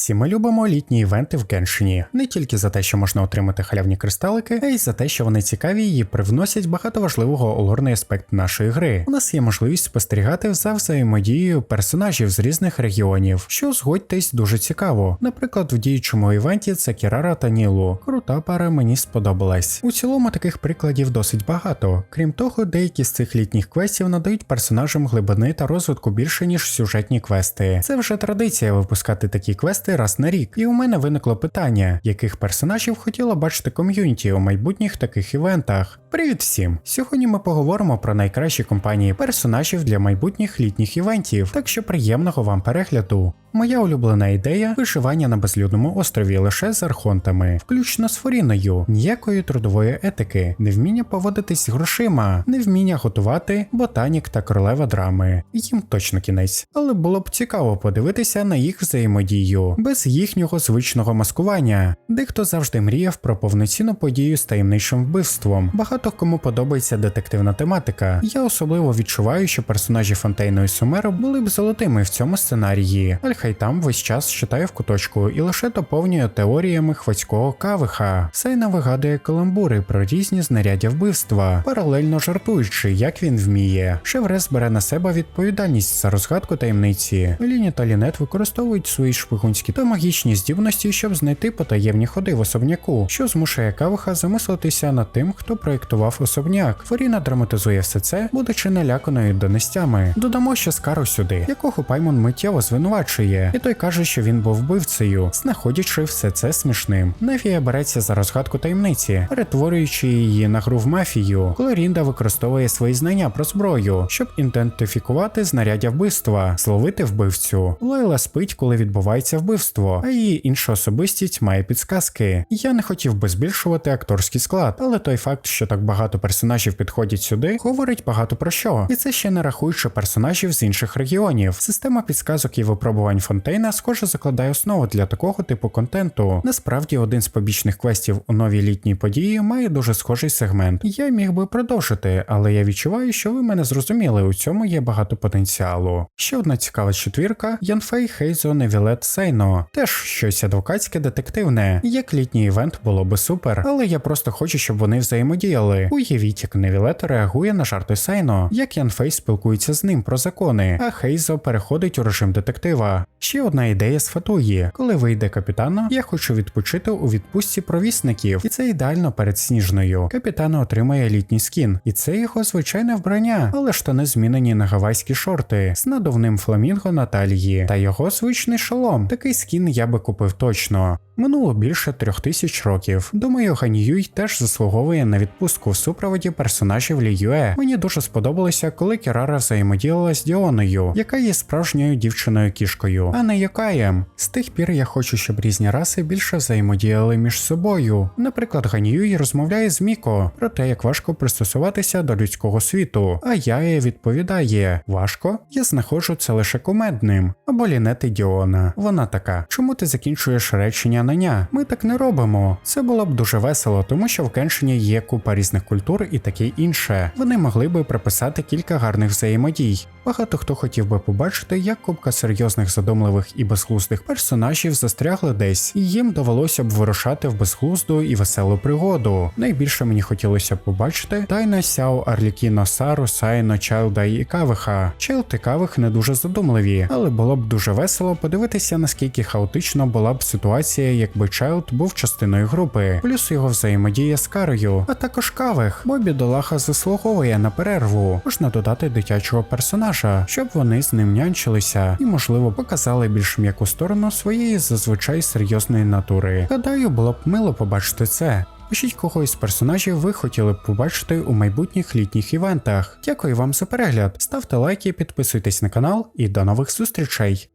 Всі ми любимо літні івенти в Геншині не тільки за те, що можна отримати халявні кристалики, а й за те, що вони цікаві і привносять багато важливого олорний аспект нашої гри. У нас є можливість спостерігати за взаємодією персонажів з різних регіонів, що згодьтесь дуже цікаво. Наприклад, в діючому івенті це Кірара та Нілу. Крута пара мені сподобалась. У цілому таких прикладів досить багато. Крім того, деякі з цих літніх квестів надають персонажам глибини та розвитку більше ніж сюжетні квести. Це вже традиція випускати такі квести раз на рік. І у мене виникло питання, яких персонажів хотіло бачити ком'юніті у майбутніх таких івентах. Привіт всім! Сьогодні ми поговоримо про найкращі компанії персонажів для майбутніх літніх івентів, так що приємного вам перегляду. Моя улюблена ідея виживання на безлюдному острові лише з архонтами, включно з Форіною, ніякої трудової етики, невміння поводитись з грошима, невміння готувати, ботанік та королева драми. Їм точно кінець. Але було б цікаво подивитися на їх взаємодію без їхнього звичного маскування. Дехто завжди мріяв про повноцінну подію з таємничим вбивством. Багато кому подобається детективна тематика. Я особливо відчуваю, що персонажі Фонтейну і Сумеру були б золотими в цьому сценарії. Альхайтам весь час щитає в куточку і лише доповнює теоріями хвацького кавиха. Сайна вигадує каламбури про різні знаряддя вбивства, паралельно жартуючи, як він вміє. Шеврес бере на себе відповідальність за розгадку таємниці. Ліні та Лінет використовують свої шпигунські та магічні здібності, щоб знайти потаємні ходи в особняку, що змушує Кавиха замислитися над тим, хто проєктував особняк. Форіна драматизує все це, будучи наляканою донестями. Додамо ще скару сюди, якого Паймон миттєво звинувачує, і той каже, що він був вбивцею, знаходячи все це смішним. Нефія береться за розгадку таємниці, перетворюючи її на гру в мафію, коли Рінда використовує свої знання про зброю, щоб ідентифікувати знаряддя вбивства, зловити вбивцю. Лайла спить, коли відбувається вбивство, а її інша особистість має підсказки. Я не хотів би збільшувати акторський склад, але той факт, що так багато персонажів підходять сюди, говорить багато про що. І це ще не рахуючи персонажів з інших регіонів. Система підсказок і випробувань Фонтейна схоже закладає основу для такого типу контенту. Насправді, один з побічних квестів у новій літній події має дуже схожий сегмент. Я міг би продовжити, але я відчуваю, що ви мене зрозуміли. У цьому є багато потенціалу. Ще одна цікава четвірка Янфей Хейзо Невілет Сейно. Теж щось адвокатське детективне. Як літній івент було би супер, але я просто хочу, щоб вони взаємодіяли. Уявіть, як Невілет реагує на жарти Сейно, як Янфей спілкується з ним про закони, а Хейзо переходить у режим детектива. Ще одна ідея з Фатуї. Коли вийде капітана, я хочу відпочити у відпустці провісників, і це ідеально перед сніжною. Капітан отримає літній скін, і це його звичайне вбрання, але штани змінені на гавайські шорти з надувним фламінго на талії та його звичний шолом. Такий скін я би купив точно. Минуло більше трьох тисяч років. Думаю, Ганьюй теж заслуговує на відпустку в супроводі персонажів Лі Юе. Мені дуже сподобалося, коли Кірара взаємодіяла з Діоною, яка є справжньою дівчиною кішкою, а не Йокаєм. З тих пір я хочу, щоб різні раси більше взаємодіяли між собою. Наприклад, Ганьюй розмовляє з Міко про те, як важко пристосуватися до людського світу. А Яє відповідає: важко? Я знаходжу це лише кумедним. Або Лінети Діона. Вона така: чому ти закінчуєш речення на ня? Ми так не робимо. Це було б дуже весело, тому що в Кеншині є купа різних культур і таке інше. Вони могли би приписати кілька гарних взаємодій. Багато хто хотів би побачити, як купка серйозних задумливих і безглуздих персонажів застрягли десь, і їм довелося б вирушати в безглузду і веселу пригоду. Найбільше мені хотілося б побачити Тайна Сяо Арлікіно Сару, Сайно, Чайлда і Кавиха. Чайлд і Кавих не дуже задумливі, але було б дуже весело подивитися, наскільки хаотично була б ситуація, якби Чайлд був частиною групи, плюс його взаємодія з Карою, а також Кавих, бо бідолаха заслуговує на перерву. Можна додати дитячого персонажа, щоб вони з ним нянчилися і, можливо, показали більш м'яку сторону своєї зазвичай серйозної натури. Гадаю, було б мило побачити це. Пишіть кого із персонажів ви хотіли б побачити у майбутніх літніх івентах. Дякую вам за перегляд, ставте лайки, підписуйтесь на канал і до нових зустрічей.